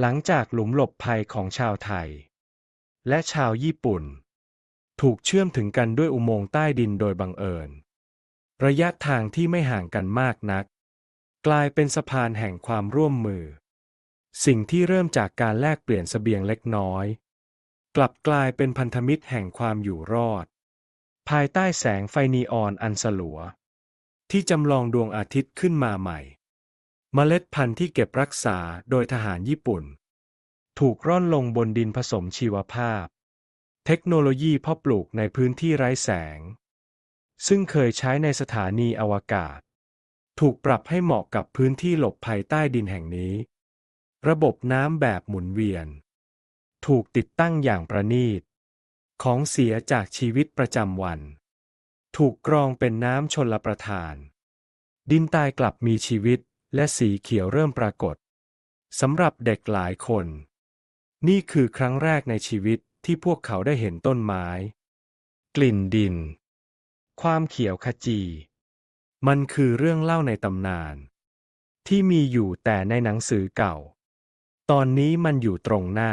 หลังจากหลุมหลบภัยของชาวไทย และชาวญี่ปุ่น ถูกเชื่อมถึงกันด้วยอุโมงค์ใต้ดินโดยบังเอิญ ระยะทางที่ไม่ห่างกันมากนัก กลายเป็นสะพานแห่งความร่วมมือ สิ่งที่เริ่มจากการแลกเปลี่ยนสเสบียงเล็กน้อย กลับกลายเป็นพันธมิตรแห่งความอยู่รอด ภายใต้แสงไฟนีออนอันสลัว ที่จำลองดวงอาทิตย์ขึ้นมาใหม่ เมล็ดพันธุ์ที่เก็บรักษาโดยทหารญี่ปุ่น ถูกร่อนลงบนดินผสมชีวภาพ เทคโนโลยีเพาะปลูกในพื้นที่ไร้แสง ซึ่งเคยใช้ในสถานีอวกาศ ถูกปรับให้เหมาะกับพื้นที่หลบภัยใต้ดินแห่งนี้ ระบบน้ำแบบหมุนเวียน ถูกติดตั้งอย่างประณีต ของเสียจากชีวิตประจำวัน ถูกกรองเป็นน้ำชนละประทาน ดินตายกลับมีชีวิต และสีเขียวเริ่มปรากฏสำหรับเด็กหลายคน นี่คือครั้งแรกในชีวิตที่พวกเขาได้เห็นต้นไม้ กลิ่นดิน ความเขียวขจี มันคือเรื่องเล่าในตำนาน ที่มีอยู่แต่ในหนังสือเก่า ตอนนี้มันอยู่ตรงหน้า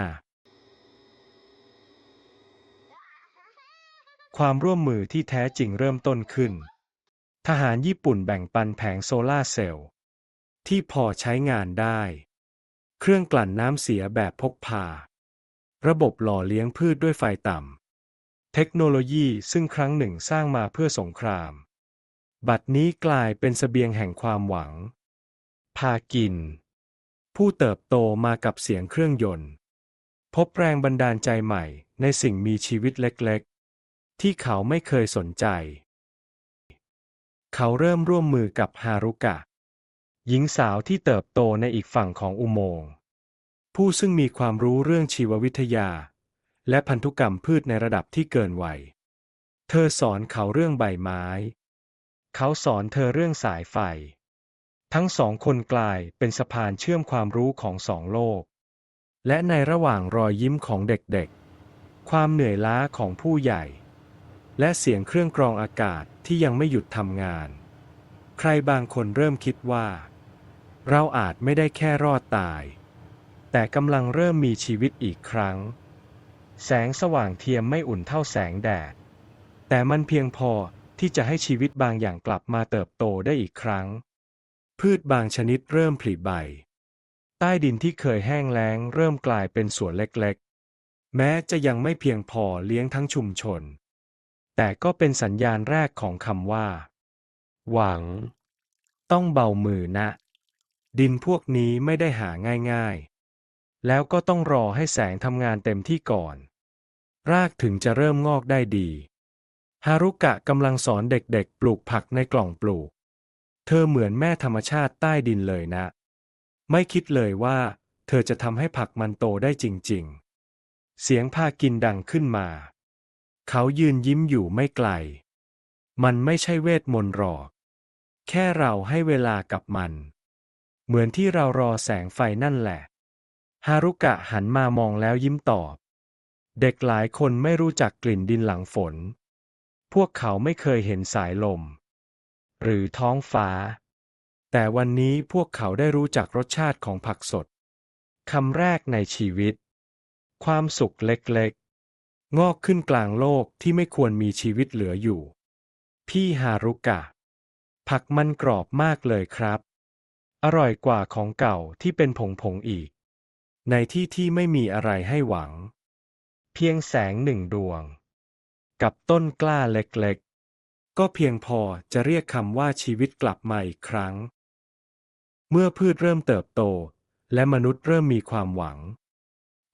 ความร่วมมือที่แท้จริงเริ่มต้นขึ้น ทหารญี่ปุ่นแบ่งปันแผงโซลาเซลล์ ที่พอใช้งานได้ เครื่องกลั่นน้ำเสียแบบพกพา ระบบหล่อเลี้ยงพืชด้วยไฟต่ำ เทคโนโลยีซึ่งครั้งหนึ่งสร้างมาเพื่อสงคราม บัดนี้กลายเป็นเสบียงแห่งความหวัง พากิน ผู้เติบโตมากับเสียงเครื่องยนต์ พบแรงบันดาลใจใหม่ในสิ่งมีชีวิตเล็กๆ ที่เขาไม่เคยสนใจ เขาเริ่มร่วมมือกับฮารุกะ หญิงสาวที่เติบโตในอีกฝั่งของอุโมงค์ ผู้ซึ่งมีความรู้เรื่องชีววิทยา และพันธุกรรมพืชในระดับที่เกินวัย เธอสอนเขาเรื่องใบไม้ เขาสอนเธอเรื่องสายไฟ ทั้งสองคนกลายเป็นสะพานเชื่อมความรู้ของสองโลก และในระหว่างรอยยิ้มของเด็กๆ ความเหนื่อยล้าของผู้ใหญ่ และเสียงเครื่องกรองอากาศที่ยังไม่หยุดทำงาน ใครบางคนเริ่มคิดว่า เราอาจไม่ได้แค่รอดตาย แต่กำลังเริ่มมีชีวิตอีกครั้ง แสงสว่างเทียมไม่อุ่นเท่าแสงแดด แต่มันเพียงพอที่จะให้ชีวิตบางอย่างกลับมาเติบโตได้อีกครั้ง พืชบางชนิดเริ่มผลิใบ ใต้ดินที่เคยแห้งแล้งเริ่มกลายเป็นสวนเล็กๆ แม้จะยังไม่เพียงพอเลี้ยงทั้งชุมชน แต่ก็เป็นสัญญาณแรกของคำว่า หวัง ต้องเบามือนะ ดินพวกนี้ไม่ได้หาง่ายๆ แล้วก็ต้องรอให้แสงทำงานเต็มที่ก่อน รากถึงจะเริ่มงอกได้ดี ฮารุกะกำลังสอนเด็กๆ ปลูกผักในกล่องปลูก เธอเหมือนแม่ธรรมชาติใต้ดินเลยนะ ไม่คิดเลยว่า เธอจะทำให้ผักมันโตได้จริงๆ เสียงพากินดังขึ้นมา เขายืนยิ้มอยู่ไม่ไกล มันไม่ใช่เวทมนต์หรอก แค่เราให้เวลากับมัน เหมือนที่เรารอแสงไฟนั่นแหละ ฮารุกะหันมามองแล้วยิ้มตอบ เด็กหลายคนไม่รู้จักกลิ่นดินหลังฝน พวกเขาไม่เคยเห็นสายลม หรือท้องฟ้า แต่วันนี้พวกเขาได้รู้จักรสชาติของผักสด คำแรกในชีวิต ความสุขเล็กๆ งอกขึ้นกลางโลกที่ไม่ควรมีชีวิตเหลืออยู่ พี่ฮารุกะ ผักมันกรอบมากเลยครับ อร่อยกว่าของเก่าที่เป็นผงผงๆอีก ในที่ที่ไม่มีอะไรให้หวัง เพียงแสงหนึ่งดวง กับต้นกล้าเล็กๆ ก็เพียงพอจะเรียกคำว่าชีวิตกลับมาอีกครั้ง เมื่อพืชเริ่มเติบโต และมนุษย์เริ่มมีความหวัง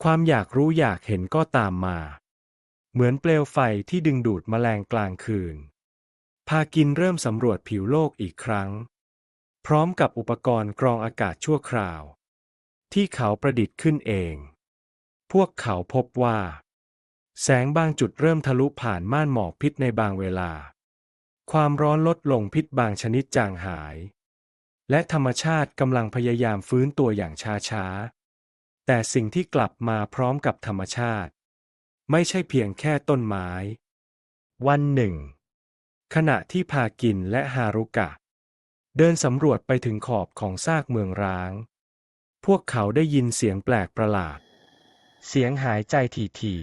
ความอยากรู้อยากเห็นก็ตามมา เหมือนเปลวไฟที่ดึงดูดแมลงกลางคืน พากินเริ่มสำรวจผิวโลกอีกครั้ง พร้อมกับอุปกรณ์กรองอากาศชั่วคราว ที่เขาประดิษฐ์ขึ้นเอง พวกเขาพบว่า แสงบางจุดเริ่มทะลุผ่านม่านหมอกพิษในบางเวลา ความร้อนลดลงพิษบางชนิดจางหาย และธรรมชาติกำลังพยายามฟื้นตัวอย่างช้าๆ แต่สิ่งที่กลับมาพร้อมกับธรรมชาติ ไม่ใช่เพียงแค่ต้นไม้ วันหนึ่ง ขณะที่พากินและฮารุกะ เดินสำรวจไปถึงขอบของซากเมืองร้าง พวกเขาได้ยินเสียงแปลกประหลาด เสียงหายใจถี่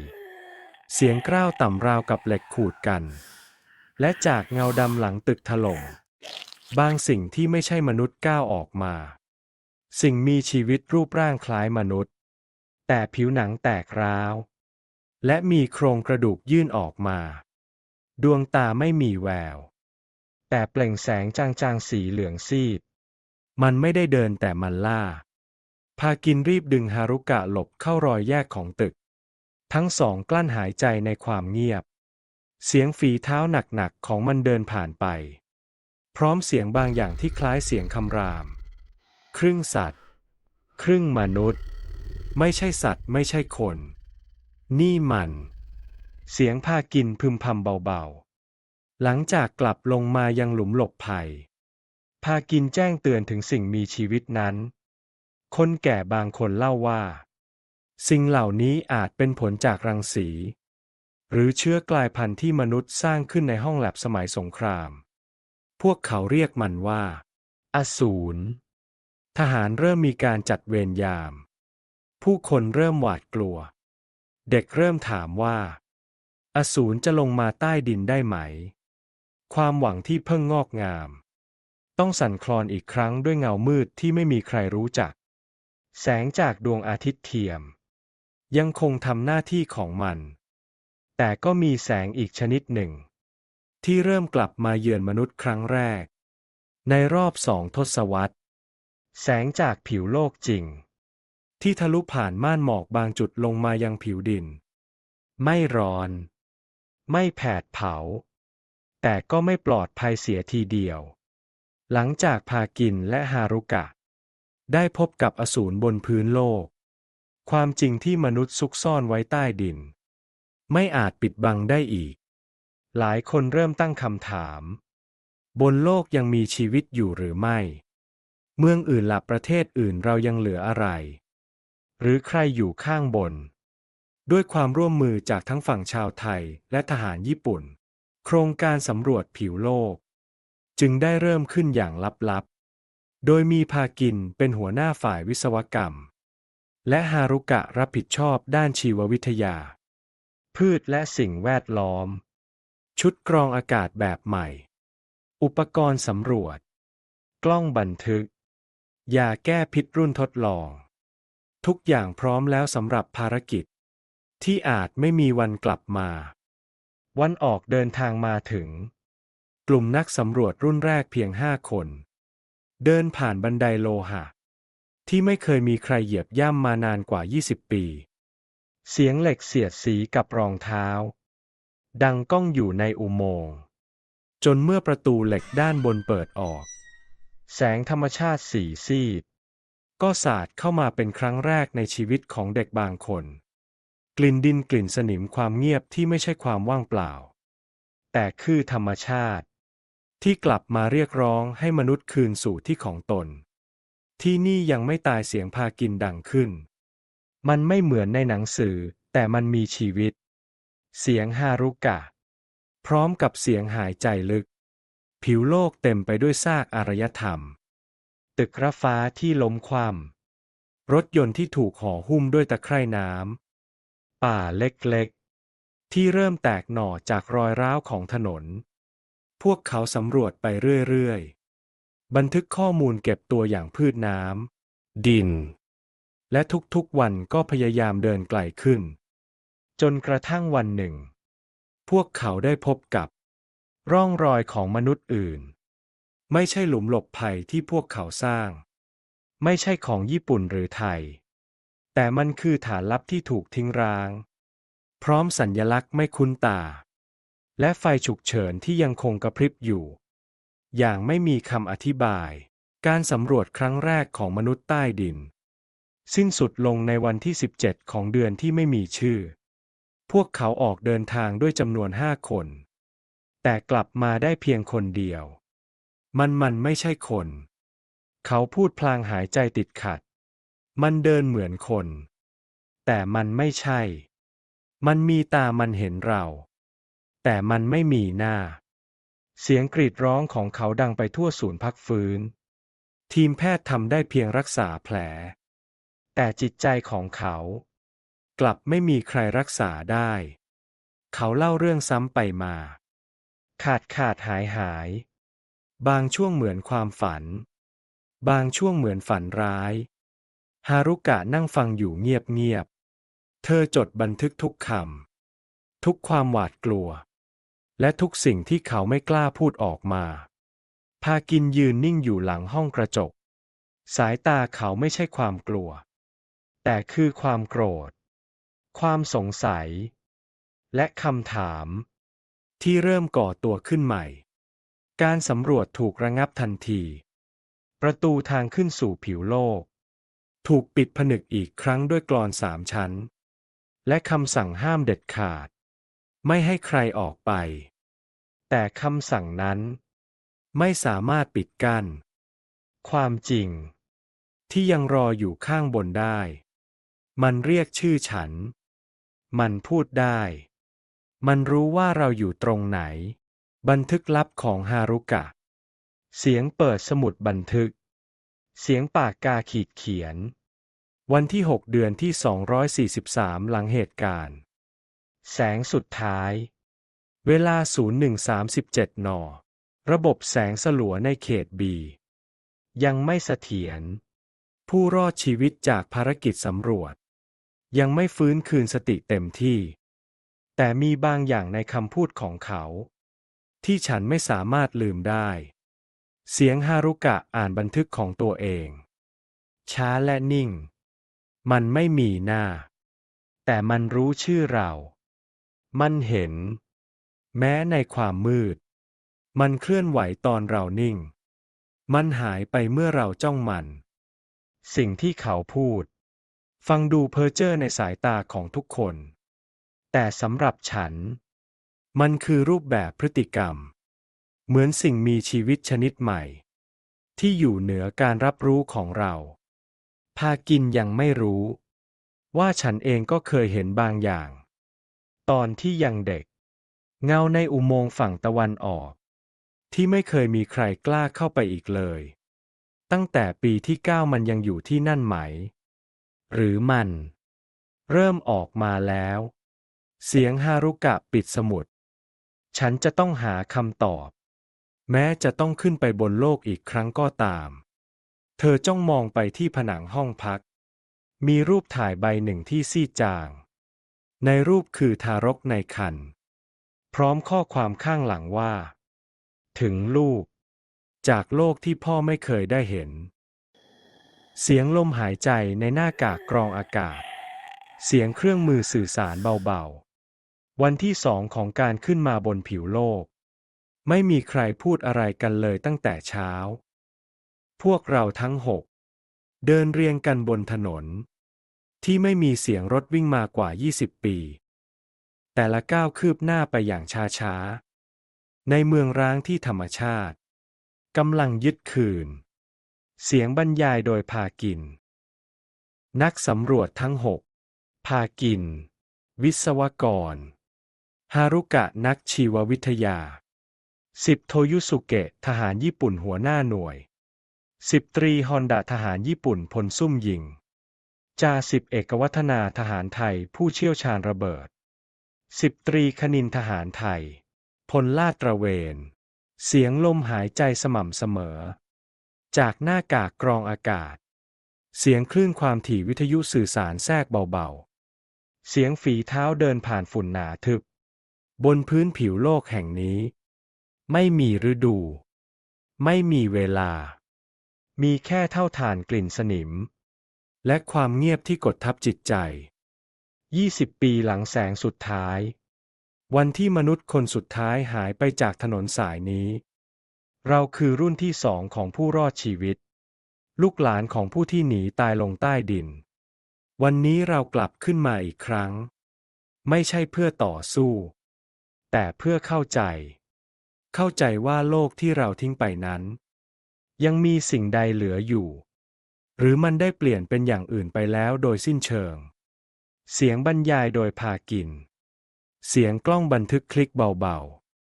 ๆ เสียงกร้าวต่ำราวกับเหล็กขูดกัน และจากเงาดำหลังตึกถล่ม บางสิ่งที่ไม่ใช่มนุษย์ก้าวออกมา สิ่งมีชีวิตรูปร่างคล้ายมนุษย์ แต่ผิวหนังแตกร้าว และมีโครงกระดูกยื่นออกมา ดวงตาไม่มีแวว แต่เปล่งแสงจางๆสีเหลืองซีด มันไม่ได้เดินแต่มันล่า พากินรีบดึงฮารุกะหลบเข้ารอยแยกของตึก ทั้งสองกลั้นหายใจในความเงียบ เสียงฝีเท้าหนักๆของมันเดินผ่านไป พร้อมเสียงบางอย่างที่คล้ายเสียงคำราม ครึ่งสัตว์ ครึ่งมนุษย์ ไม่ใช่สัตว์ไม่ใช่คน นี่มัน เสียงพากินพึมพำเบาๆ หลังจากกลับลงมายังหลุมหลบภัย พากินแจ้งเตือนถึงสิ่งมีชีวิตนั้น คนแก่บางคนเล่าว่า สิ่งเหล่านี้อาจเป็นผลจากรังสี หรือเชื้อกลายพันธุ์ที่มนุษย์สร้างขึ้นในห้องแลบสมัยสงคราม พวกเขาเรียกมันว่า อสูร ทหารเริ่มมีการจัดเวรยาม ผู้คนเริ่มหวาดกลัว เด็กเริ่มถามว่า อสูรจะลงมาใต้ดินได้ไหม ความหวังที่เพิ่งงอกงาม ต้องสั่นคลอนอีกครั้งด้วยเงามืดที่ไม่มีใครรู้จัก แสงจากดวงอาทิตย์เทียม ยังคงทำหน้าที่ของมัน แต่ก็มีแสงอีกชนิดหนึ่ง ที่เริ่มกลับมาเยือนมนุษย์ครั้งแรก ในรอบสองทศวรรษ แสงจากผิวโลกจริง ที่ทะลุผ่านม่านหมอกบางจุดลงมายังผิวดิน ไม่ร้อน ไม่แผดเผา แต่ก็ไม่ปลอดภัยเสียทีเดียว หลังจากพากินและฮารุกะ ได้พบกับอสูรบนพื้นโลก ความจริงที่มนุษย์ซุกซ่อนไว้ใต้ดิน ไม่อาจปิดบังได้อีก หลายคนเริ่มตั้งคำถาม บนโลกยังมีชีวิตอยู่หรือไม่ เมืองอื่นหลับประเทศอื่นเรายังเหลืออะไร หรือใครอยู่ข้างบน ด้วยความร่วมมือจากทั้งฝั่งชาวไทยและทหารญี่ปุ่น ครงการสำรวจผิวโลก จึงได้เริ่มขึ้นอย่างลับๆ โดยมีพากินเป็นหัวหน้าฝ่ายวิศวกรรม และฮารุกะรับผิดชอบด้านชีววิทยา พืชและสิ่งแวดล้อม ชุดกรองอากาศแบบใหม่ อุปกรณ์สำรวจ กล้องบันทึกยาแก้พิษรุ่นทดลอง ทุกอย่างพร้อมแล้วสำหรับภารกิจ ที่อาจไม่มีวันกลับมา วันออกเดินทางมาถึง กลุ่มนักสำรวจรุ่นแรกเพียงห้าคน เดินผ่านบันไดโลหะ ที่ไม่เคยมีใครเหยียบย่ำมานานกว่า 20 ปี เสียงเหล็กเสียดสีกับรองเท้า ดังก้องอยู่ในอุโมงค์จนเมื่อประตูเหล็กด้านบนเปิดออก แสงธรรมชาติสีซีดก็สาดเข้ามาเป็นครั้งแรกในชีวิตของเด็กบางคน ลิ่นดินกลิ่นสนิมความเงียบที่ไม่ใช่ความว่างเปล่า แต่คือธรรมชาติ ที่กลับมาเรียกร้องให้มนุษย์คืนสู่ที่ของตน ที่นี่ยังไม่ตายเสียงพากินดังขึ้น มันไม่เหมือนในหนังสือ แต่มันมีชีวิต เสียงฮารุกะ พร้อมกับเสียงหายใจลึก ผิวโลกเต็มไปด้วยซากอารยธรรม ตึกระฟ้าที่ล้มคว่ำรถยนต์ที่ถูกห่อหุ้มด้วยตะไคร่น้ำ ป่าเล็กๆ ที่เริ่มแตกหน่อจากรอยร้าวของถนน พวกเขาสำรวจไปเรื่อยๆ บันทึกข้อมูลเก็บตัวอย่างพืชน้ำ ดิน และทุกๆวันก็พยายามเดินไกลขึ้น จนกระทั่งวันหนึ่ง พวกเขาได้พบกับ ร่องรอยของมนุษย์อื่น ไม่ใช่หลุมหลบภัยที่พวกเขาสร้าง ไม่ใช่ของญี่ปุ่นหรือไทย แต่มันคือฐานลับที่ถูกทิ้งร้าง พร้อมสัญญลักษณ์ไม่คุ้นตา และไฟฉุกเฉินที่ยังคงกระพริบอยู่ อย่างไม่มีคำอธิบาย การสำรวจครั้งแรกของมนุษย์ใต้ดิน สิ้นสุดลงในวันที่ 17 ของเดือนที่ไม่มีชื่อ พวกเขาออกเดินทางด้วยจำนวนห้าคน แต่กลับมาได้เพียงคนเดียว มันมันไม่ใช่คน เขาพูดพลางหายใจติดขัด มันเดินเหมือนคน แต่มันไม่ใช่ มันมีตามันเห็นเรา แต่มันไม่มีหน้า เสียงกรีดร้องของเขาดังไปทั่วศูนย์พักฟื้น ทีมแพทย์ทำได้เพียงรักษาแผล แต่จิตใจของเขา กลับไม่มีใครรักษาได้ เขาเล่าเรื่องซ้ำไปมา ขาดขาดหายหาย บางช่วงเหมือนความฝัน บางช่วงเหมือนฝันร้าย ฮารุกะนั่งฟังอยู่เงียบๆ เธอจดบันทึกทุกคำ ทุกความหวาดกลัว และทุกสิ่งที่เขาไม่กล้าพูดออกมา พากินยืนนิ่งอยู่หลังห้องกระจก สายตาเขาไม่ใช่ความกลัว แต่คือความโกรธ ความสงสัย และคำถาม ที่เริ่มก่อตัวขึ้นใหม่ การสำรวจถูกระงับทันที ประตูทางขึ้นสู่ผิวโลก ถูกปิดผนึกอีกครั้งด้วยกลอนสามชั้น และคำสั่งห้ามเด็ดขาด ไม่ให้ใครออกไป แต่คำสั่งนั้น ไม่สามารถปิดกั้น ความจริง ที่ยังรออยู่ข้างบนได้ มันเรียกชื่อฉัน มันพูดได้ มันรู้ว่าเราอยู่ตรงไหน บันทึกลับของฮารุกะ เสียงเปิดสมุดบันทึก เสียงปากกาขีดเขียน วันที่ 6 เดือนที่ 243 หลังเหตุการณ์ แสงสุดท้าย เวลา 0137 น ระบบแสงสลัวในเขตบี ยังไม่เสถียร ผู้รอดชีวิตจากภารกิจสำรวจ ยังไม่ฟื้นคืนสติเต็มที่ แต่มีบางอย่างในคำพูดของเขา ที่ฉันไม่สามารถลืมได้ เสียงฮารุกะอ่านบันทึกของตัวเอง ช้าและนิ่ง มันไม่มีหน้า แต่มันรู้ชื่อเรา มันเห็น แม้ในความมืด มันเคลื่อนไหวตอนเรานิ่ง มันหายไปเมื่อเราจ้องมัน สิ่งที่เขาพูด ฟังดูเพ้อเจ้อในสายตาของทุกคน แต่สำหรับฉัน มันคือรูปแบบพฤติกรรม เหมือนสิ่งมีชีวิตชนิดใหม่ ที่อยู่เหนือการรับรู้ของเรา พากินยังไม่รู้ ว่าฉันเองก็เคยเห็นบางอย่าง ตอนที่ยังเด็ก เงาในอุโมงค์ฝั่งตะวันออก ที่ไม่เคยมีใครกล้าเข้าไปอีกเลย ตั้งแต่ปีที่เก้ามันยังอยู่ที่นั่นไหม หรือมัน เริ่มออกมาแล้ว เสียงฮารุกะปิดสมุด ฉันจะต้องหาคำตอบ แม้จะต้องขึ้นไปบนโลกอีกครั้งก็ตาม เธอจ้องมองไปที่ผนังห้องพัก มีรูปถ่ายใบหนึ่งที่ซีดจาง ในรูปคือทารกในครรภ์พร้อมข้อความข้างหลังว่า ถึงลูก จากโลกที่พ่อไม่เคยได้เห็น เสียงลมหายใจในหน้ากากกรองอากาศ เสียงเครื่องมือสื่อสารเบาๆ วันที่สองของการขึ้นมาบนผิวโลก ไม่มีใครพูดอะไรกันเลยตั้งแต่เช้า พวกเราทั้งหกเดินเรียงกันบนถนน ที่ไม่มีเสียงรถวิ่งมากว่า 20 ปี แต่ละก้าวคืบหน้าไปอย่างช้าๆ ในเมืองร้างที่ธรรมชาติกำลังยึดคืน เสียงบรรยายโดยพากิน นักสำรวจทั้งหกพากิน วิศวกร ฮารุกะนักชีววิทยา สิบโทยุสุเกะทหารญี่ปุ่นหัวหน้าหน่วยสิบตรีฮอนดาทหารญี่ปุ่นพลซุ่มยิงจ่าสิบเอกวัฒนาทหารไทยผู้เชี่ยวชาญระเบิดสิบตรีคณินทหารไทย พลลาดตระเวน เสียงลมหายใจสม่ำเสมอ จากหน้ากากกรองอากาศ เสียงคลื่นความถี่วิทยุสื่อสารแทรกเบาๆ เสียงฝีเท้าเดินผ่านฝุ่นหนาทึบ บนพื้นผิวโลกแห่งนี้ ไม่มีฤดู ไม่มีเวลา มีแค่เท่าฐานกลิ่นสนิม และความเงียบที่กดทับจิตใจ 20 ปีหลังแสงสุดท้าย วันที่มนุษย์คนสุดท้ายหายไปจากถนนสายนี้ เราคือรุ่นที่สองของผู้รอดชีวิต ลูกหลานของผู้ที่หนีตายลงใต้ดิน วันนี้เรากลับขึ้นมาอีกครั้ง ไม่ใช่เพื่อต่อสู้ แต่เพื่อเข้าใจ เข้าใจว่าโลกที่เราทิ้งไปนั้น ยังมีสิ่งใดเหลืออยู่ หรือมันได้เปลี่ยนเป็นอย่างอื่นไปแล้วโดยสิ้นเชิง เสียงบรรยายโดยพากิน เสียงกล้องบันทึกคลิกเบา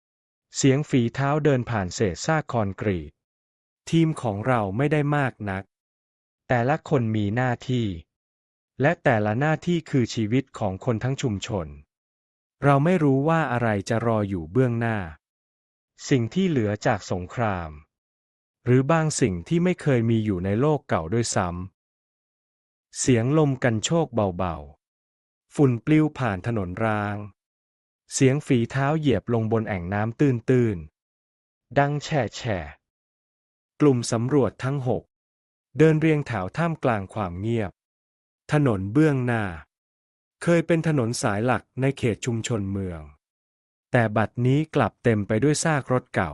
ๆ เสียงฝีเท้าเดินผ่านเศษซากคอนกรีต ทีมของเราไม่ได้มากนัก แต่ละคนมีหน้าที่ และแต่ละหน้าที่คือชีวิตของคนทั้งชุมชน เราไม่รู้ว่าอะไรจะรออยู่เบื้องหน้า สิ่งที่เหลือจากสงคราม หรือบางสิ่งที่ไม่เคยมีอยู่ในโลกเก่าด้วยซ้ำ เสียงลมกันโชกเบาๆ ฝุ่นปลิวผ่านถนนราง เสียงฝีเท้าเหยียบลงบนแอ่งน้ำตื้นๆ ดังแฉะแฉะกลุ่มสำรวจทั้งหก เดินเรียงแถวท่ามกลางความเงียบ ถนนเบื้องหน้า เคยเป็นถนนสายหลักในเขตชุมชนเมือง แต่บัดนี้กลับเต็มไปด้วยซากรถเก่า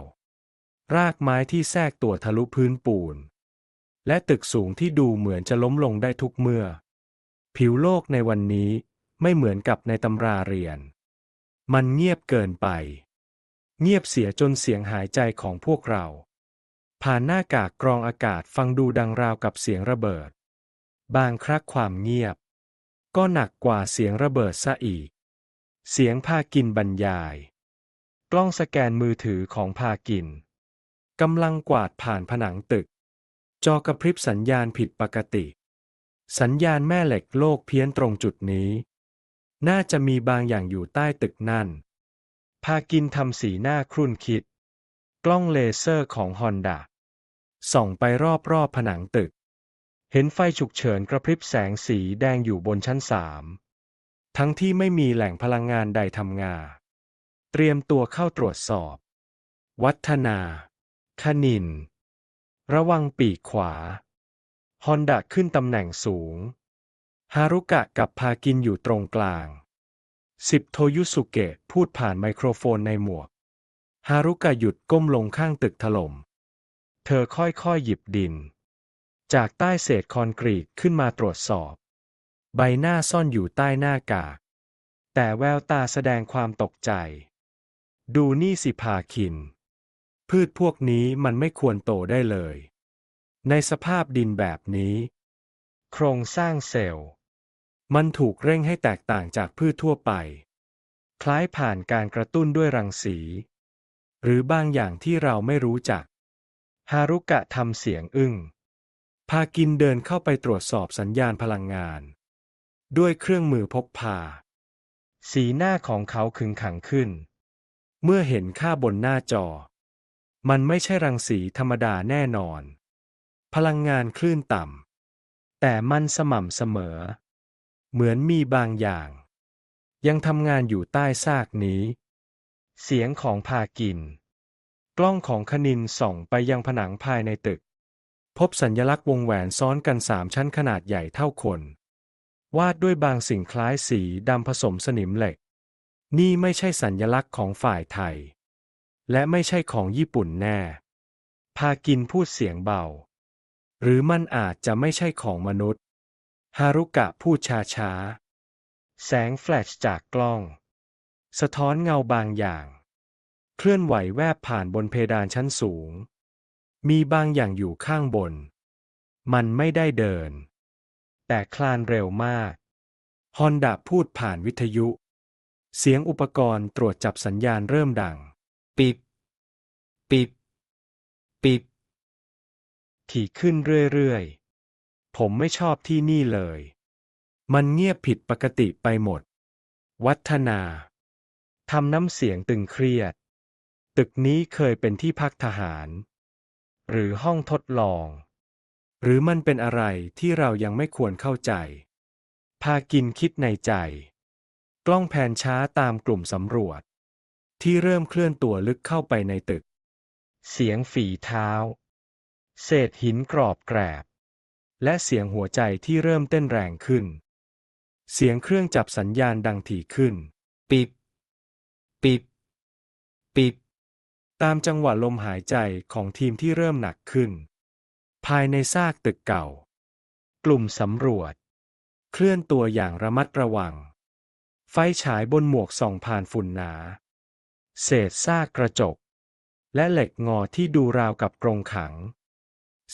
รากไม้ที่แทรกตัวทะลุพื้นปูน และตึกสูงที่ดูเหมือนจะล้มลงได้ทุกเมื่อ ผิวโลกในวันนี้ไม่เหมือนกับในตำราเรียน มันเงียบเกินไป เงียบเสียจนเสียงหายใจของพวกเรา ผ่านหน้ากากกรองอากาศฟังดูดังราวกับเสียงระเบิด บางครั้งความเงียบ ก็หนักกว่าเสียงระเบิดซะอีก เสียงพากินบรรยาย กล้องสแกนมือถือของพากินกำลังกวาดผ่านผนังตึก จอกระพริบสัญญาณผิดปกติ สัญญาณแม่เหล็กโลกเพี้ยนตรงจุดนี้ น่าจะมีบางอย่างอยู่ใต้ตึกนั่น พากินทำสีหน้าครุ่นคิด กล้องเลเซอร์ของฮอนดาส่องไปรอบๆผนังตึก เห็นไฟฉุกเฉินกระพริบแสงสีแดงอยู่บนชั้นสาม ทั้งที่ไม่มีแหล่งพลังงานใดทำงาน เตรียมตัวเข้าตรวจสอบ วัฒนาคณิน ระวังปีกขวา ฮอนดาขึ้นตำแหน่งสูง ฮารุกะกับพากินอยู่ตรงกลาง สิบโทยุสุเกะพูดผ่านไมโครโฟนในหมวก ฮารุกะหยุดก้มลงข้างตึกถล่ม เธอค่อยๆหยิบดิน จากใต้เศษคอนกรีตขึ้นมาตรวจสอบ ใบหน้าซ่อนอยู่ใต้หน้ากาก แต่แววตาแสดงความตกใจ ดูนี่สิพาคิน พืชพวกนี้มันไม่ควรโตได้เลย ในสภาพดินแบบนี้ โครงสร้างเซลล์ มันถูกเร่งให้แตกต่างจากพืชทั่วไป คล้ายผ่านการกระตุ้นด้วยรังสี หรือบางอย่างที่เราไม่รู้จัก ฮารุกะทำเสียงอึ้งพากินเดินเข้าไปตรวจสอบสัญญาณพลังงาน ด้วยเครื่องมือพกพา สีหน้าของเขาขึงขังขึ้น เมื่อเห็นค่าบนหน้าจอ มันไม่ใช่รังสีธรรมดาแน่นอน พลังงานคลื่นต่ำ แต่มันสม่ำเสมอ เหมือนมีบางอย่าง ยังทำงานอยู่ใต้ซากนี้ เสียงของพากิน กล้องของคณินส่องไปยังผนังภายในตึก พบสัญลักษณ์วงแหวนซ้อนกันสามชั้นขนาดใหญ่เท่าคน วาดด้วยบางสิ่งคล้ายสีดำผสมสนิมเหล็ก นี่ไม่ใช่สัญญลักษณ์ของฝ่ายไทย และไม่ใช่ของญี่ปุ่นแน่ พากินพูดเสียงเบา หรือมันอาจจะไม่ใช่ของมนุษย์ ฮารุกะพูดช้าๆแสงแฟลชจากกล้อง สะท้อนเงาบางอย่าง เคลื่อนไหวแวบผ่านบนเพดานชั้นสูง มีบางอย่างอยู่ข้างบน มันไม่ได้เดิน แต่คลานเร็วมากฮอนดาพูดผ่านวิทยุ เสียงอุปกรณ์ตรวจจับสัญญาณเริ่มดัง ปิบ ปิบ ปิบ ถี่ขึ้นเรื่อยๆ ผมไม่ชอบที่นี่เลย มันเงียบผิดปกติไปหมด วัฒนาทำน้ำเสียงตึงเครียด ตึกนี้เคยเป็นที่พักทหาร หรือห้องทดลอง หรือมันเป็นอะไรที่เรายังไม่ควรเข้าใจ พากินคิดในใจ กล้องแผนช้าตามกลุ่มสำรวจ ที่เริ่มเคลื่อนตัวลึกเข้าไปในตึก เสียงฝีเท้า เศษหินกรอบแกรบ และเสียงหัวใจที่เริ่มเต้นแรงขึ้น เสียงเครื่องจับสัญญาณดังถี่ขึ้น ปิบ ปิบ ปิบ ตามจังหวะลมหายใจของทีมที่เริ่มหนักขึ้น ภายในซากตึกเก่า กลุ่มสำรวจ เคลื่อนตัวอย่างระมัดระวัง ไฟฉายบนหมวกส่องผ่านฝุ่นหนา เศษซากกระจก และเหล็กงอที่ดูราวกับกรงขัง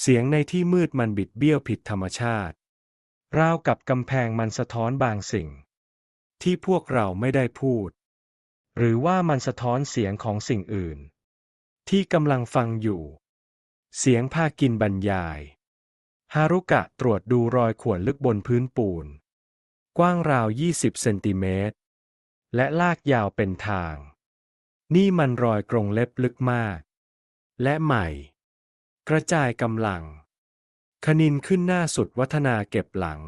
เสียงในที่มืดมันบิดเบี้ยวผิดธรรมชาติ ราวกับกำแพงมันสะท้อนบางสิ่ง ที่พวกเราไม่ได้พูด หรือว่ามันสะท้อนเสียงของสิ่งอื่น ที่กำลังฟังอยู่ เสียงพากินบรรยาย ฮารุกะตรวจดูรอยข่วนลึกบนพื้นปูน กว้างราว 20 เซนติเมตร และลากยาวเป็นทาง นี่มันรอยกรงเล็บลึกมาก และใหม่ กระจายกำลัง คณินขึ้นหน้าสุดวัฒนาเก็บหลัง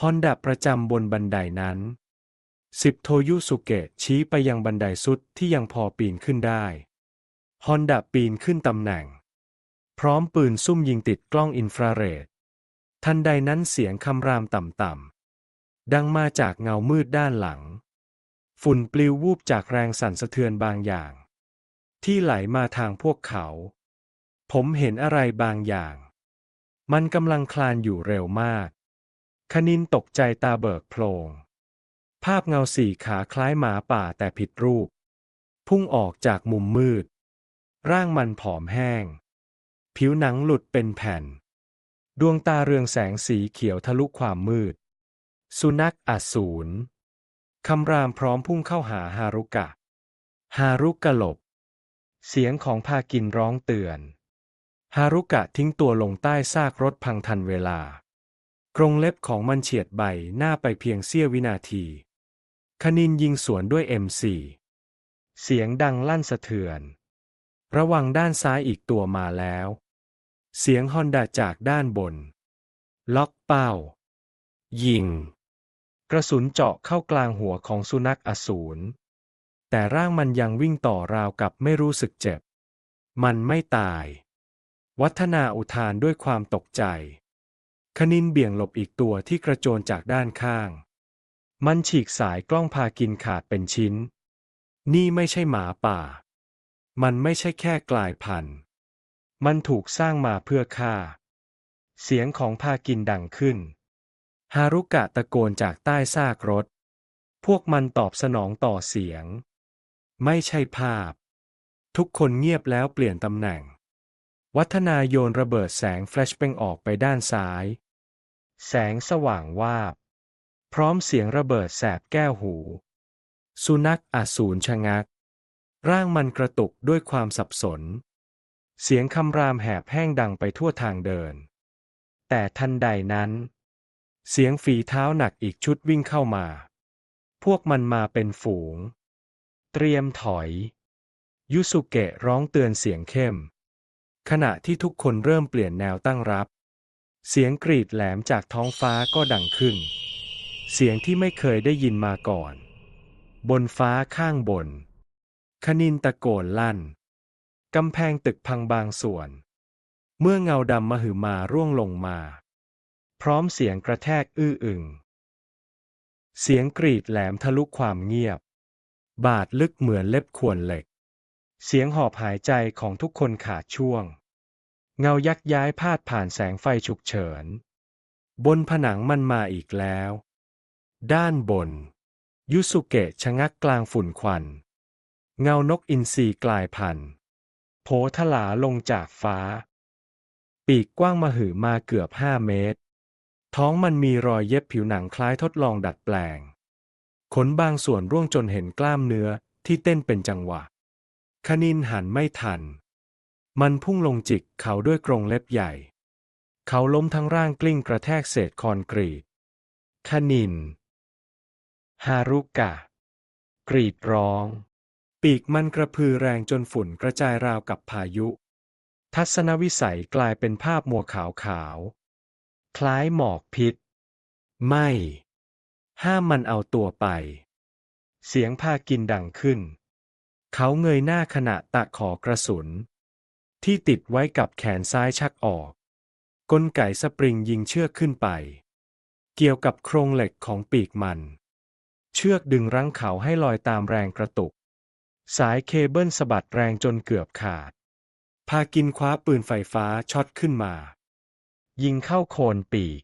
ฮอนดาประจำบนบันไดนั้น สิบโทยุสุเกะชี้ไปยังบันไดสุดที่ยังพอปีนขึ้นได้ ฮอนดาปีนขึ้นตำแหน่ง พร้อมปืนซุ่มยิงติดกล้องอินฟราเรด ทันใดนั้นเสียงคำรามต่ำๆดังมาจากเงามืดด้านหลัง ฝุ่นปลิววูบจากแรงสั่นสะเทือนบางอย่าง ที่ไหลมาทางพวกเขา ผมเห็นอะไรบางอย่าง มันกำลังคลานอยู่เร็วมาก คณินตกใจตาเบิกโพลง ภาพเงาสี่ขาคล้ายหมาป่าแต่ผิดรูป พุ่งออกจากมุมมืด ร่างมันผอมแห้ง ผิวหนังหลุดเป็นแผ่น ดวงตาเรืองแสงสีเขียวทะลุความมืด สุนัขอสูรคำรามพร้อมพุ่งเข้าหาฮารุกะ ฮารุกะหลบ เสียงของพากินร้องเตือน ฮารุกะทิ้งตัวลงใต้ซากรถพังทันเวลา กรงเล็บของมันเฉียดใบหน้าไปเพียงเสี้ยววินาที คณินยิงสวนด้วย M4 เสียงดังลั่นสะเทือน ระวังด้านซ้ายอีกตัวมาแล้ว เสียงฮอนดาจากด้านบน ล็อกเป้า ยิง กระสุนเจาะเข้ากลางหัวของสุนัขอสูร แต่ร่างมันยังวิ่งต่อราวกับไม่รู้สึกเจ็บ มันไม่ตาย วัฒนาอุทานด้วยความตกใจ คณินเบี่ยงหลบอีกตัวที่กระโจนจากด้านข้าง มันฉีกสายกล้องพากินขาดเป็นชิ้น นี่ไม่ใช่หมาป่า มันไม่ใช่แค่กลายพันธุ์ มันถูกสร้างมาเพื่อฆ่า เสียงของพากินดังขึ้น ฮารุกะตะโกนจากใต้ซากรถ พวกมันตอบสนองต่อเสียง ไม่ใช่ภาพ ทุกคนเงียบแล้วเปลี่ยนตำแหน่ง วัฒนาโยนระเบิดแสงแฟลชเปงออกไปด้านซ้าย แสงสว่างวาบ พร้อมเสียงระเบิดแสบแก้วหู สุนัขอสูรชะงัก ร่างมันกระตุกด้วยความสับสน เสียงคำรามแหบแห้งดังไปทั่วทางเดิน แต่ทันใดนั้น เสียงฝีเท้าหนักอีกชุดวิ่งเข้ามา พวกมันมาเป็นฝูง เตรียมถอย ยุสุเกะร้องเตือนเสียงเข้ม ขณะที่ทุกคนเริ่มเปลี่ยนแนวตั้งรับ เสียงกรีดแหลมจากท้องฟ้าก็ดังขึ้น เสียงที่ไม่เคยได้ยินมาก่อน บนฟ้าข้างบน คณินตะโกนลั่น กำแพงตึกพังบางส่วน เมื่อเงาดำมหึมาร่วงลงมา พร้อมเสียงกระแทกอื้ออึง เสียงกรีดแหลมทะลุความเงียบ บาดลึกเหมือนเล็บข่วนเหล็ก เสียงหอบหายใจของทุกคนขาดช่วง เงายักย้ายพาดผ่านแสงไฟฉุกเฉิน บนผนังมันมาอีกแล้ว ด้านบน ยุสุเกะชะงักกลางฝุ่นควัน เงานกอินทรีกลายพันธุ์ โผทลาลงจากฟ้า ปีกกว้างมาหือมาเกือบห้าเมตร ท้องมันมีรอยเย็บผิวหนังคล้ายทดลองดัดแปลง ขนบางส่วนร่วงจนเห็นกล้ามเนื้อที่เต้นเป็นจังหวะคณินหันไม่ทัน มันพุ่งลงจิกเขาด้วยกรงเล็บใหญ่ เขาล้มทั้งร่างกลิ้งกระแทกเศษคอนกรีตคณิน ฮารุกะ กรีดร้อง ปีกมันกระพือแรงจนฝุ่นกระจายราวกับพายุ ทัศนวิสัยกลายเป็นภาพมัวขาวขาวๆคล้ายหมอกพิษ ไม่ ห้ามมันเอาตัวไป เสียงพากินดังขึ้น เขาเงยหน้าขณะตะขอกระสุน ที่ติดไว้กับแขนซ้ายชักออกกลไกสปริงยิงเชือกขึ้นไป เกี่ยวกับโครงเหล็กของปีกมัน เชือกดึงรั้งเขาให้ลอยตามแรงกระตุก สายเคเบิลสะบัดแรงจนเกือบขาด พากินคว้าปืนไฟฟ้าช็อตขึ้นมา ยิงเข้าโคนปีก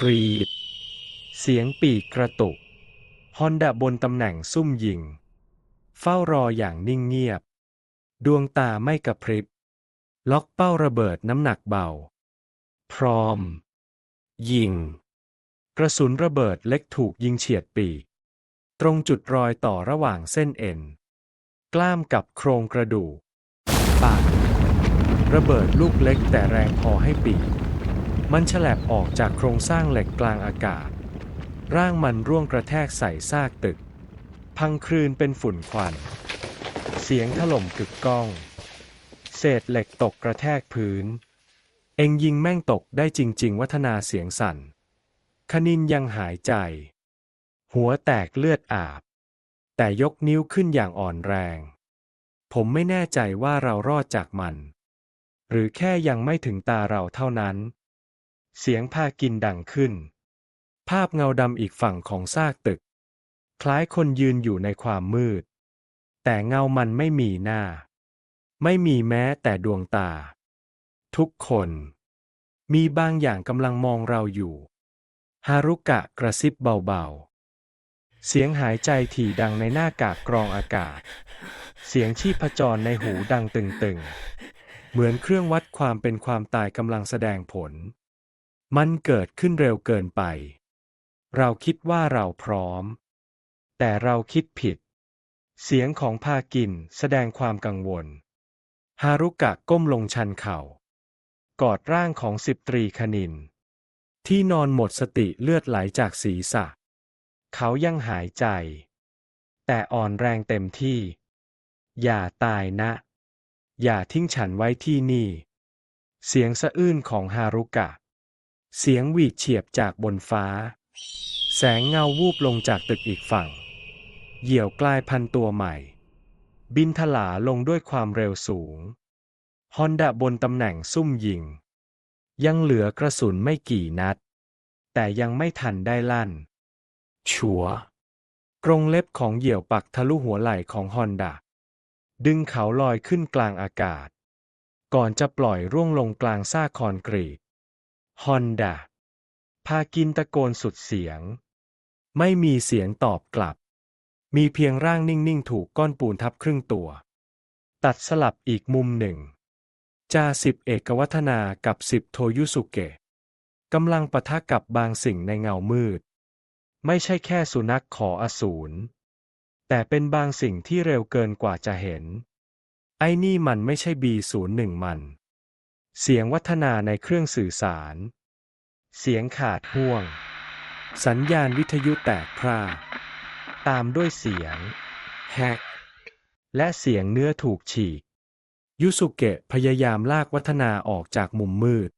กรีด เสียงปีกกระตุก ฮอนดาบนตำแหน่งซุ่มยิง เฝ้ารออย่างนิ่งเงียบ ดวงตาไม่กระพริบ ล็อกเป้าระเบิดน้ำหนักเบา พร้อม ยิง กระสุนระเบิดเล็กถูกยิงเฉียดปีก ตรงจุดรอยต่อระหว่างเส้นเอ็น กล้ามกับโครงกระดูก ปาก ระเบิดลูกเล็กแต่แรงพอให้ปีก มันฉลับออกจากโครงสร้างเหล็กกลางอากาศ ร่างมันร่วงกระแทกใส่ซากตึก พังคลืนเป็นฝุ่นควัน เสียงถล่มกึกก้อง เศษเหล็กตกกระแทกพื้น เองยิงแม่งตกได้จริง ๆ วัฒนาเสียงสั่นคณินยังหายใจ หัวแตกเลือดอาบ แต่ยกนิ้วขึ้นอย่างอ่อนแรง ผมไม่แน่ใจว่าเรารอดจากมัน หรือแค่ยังไม่ถึงตาเราเท่านั้น เสียงพากินดังขึ้น ภาพเงาดำอีกฝั่งของซากตึก คล้ายคนยืนอยู่ในความมืด แต่เงามันไม่มีหน้า ไม่มีแม้แต่ดวงตา ทุกคน มีบางอย่างกำลังมองเราอยู่ ฮารุกะกระซิบเบาๆ เสียงหายใจถี่ดังในหน้ากากกรองอากาศ เสียงชีพจรในหูดังตึงๆ เหมือนเครื่องวัดความเป็นความตายกำลังแสดงผล มันเกิดขึ้นเร็วเกินไป เราคิดว่าเราพร้อม แต่เราคิดผิด เสียงของพากินแสดงความกังวล ฮารุกะก้มลงชันเข่า กอดร่างของสิบตรีคณิน ที่นอนหมดสติเลือดไหลจากศีรษะ เขายังหายใจ แต่อ่อนแรงเต็มที่ อย่าตายนะ อย่าทิ้งฉันไว้ที่นี่ เสียงสะอื้นของฮารุกะ เสียงหวีดเฉียบจากบนฟ้า แสงเงาวูบลงจากตึกอีกฝั่ง เหยี่ยวกลายพันตัวใหม่ บินถลาลงด้วยความเร็วสูง ฮอนดาบนตำแหน่งซุ่มยิง ยังเหลือกระสุนไม่กี่นัด แต่ยังไม่ทันได้ลั่น ชัวกรงเล็บของเหยี่ยวปักทะลุหัวไหล่ของฮอนดาดึงเขาลอยขึ้นกลางอากาศ ก่อนจะปล่อยร่วงลงกลางซากคอนกรีตฮอนดาพากินตะโกนสุดเสียง ไม่มีเสียงตอบกลับ มีเพียงร่างนิ่งๆ ถูกก้อนปูนทับครึ่งตัว ตัดสลับอีกมุมหนึ่งจาสิบเอกวัฒนากับสิบโทยุสุเกะกำลังปะทะกับบางสิ่งในเงามืด ไม่ใช่แค่สุนัขขออสูร แต่เป็นบางสิ่งที่เร็วเกินกว่าจะเห็น ไอ้นี่มันไม่ใช่บีศูนย์หนึ่งมัน เสียงวัฒนาในเครื่องสื่อสาร เสียงขาดห่วง สัญญาณวิทยุแตกพร่าตามด้วยเสียง แฮก และเสียงเนื้อถูกฉีก ยุสุเกะพยายามลากวัฒนาออกจากมุมมืด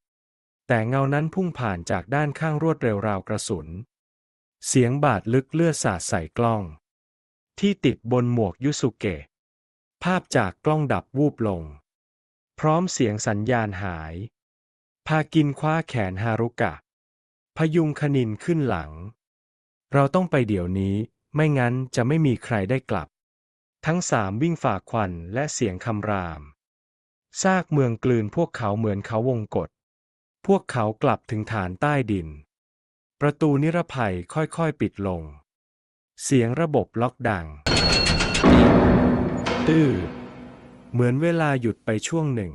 แต่เงานั้นพุ่งผ่านจากด้านข้างรวดเร็วราวกระสุน เสียงบาดลึกเลือดสาดใส่กล้อง ที่ติดบนหมวกยุสุเกะ ภาพจากกล้องดับวูบลง พร้อมเสียงสัญญาณหาย พากินคว้าแขนฮารุกะ พยุงคณินขึ้นหลัง เราต้องไปเดี๋ยวนี้ ไม่งั้นจะไม่มีใครได้กลับ ทั้งสามวิ่งฝ่าควันและเสียงคำราม ซากเมืองกลืนพวกเขาเหมือนเขาวงกฏพวกเขากลับถึงฐานใต้ดิน ประตูนิรภัยค่อยๆปิดลง เสียงระบบล็อกดัง ตื้อ เหมือนเวลาหยุดไปช่วงหนึ่ง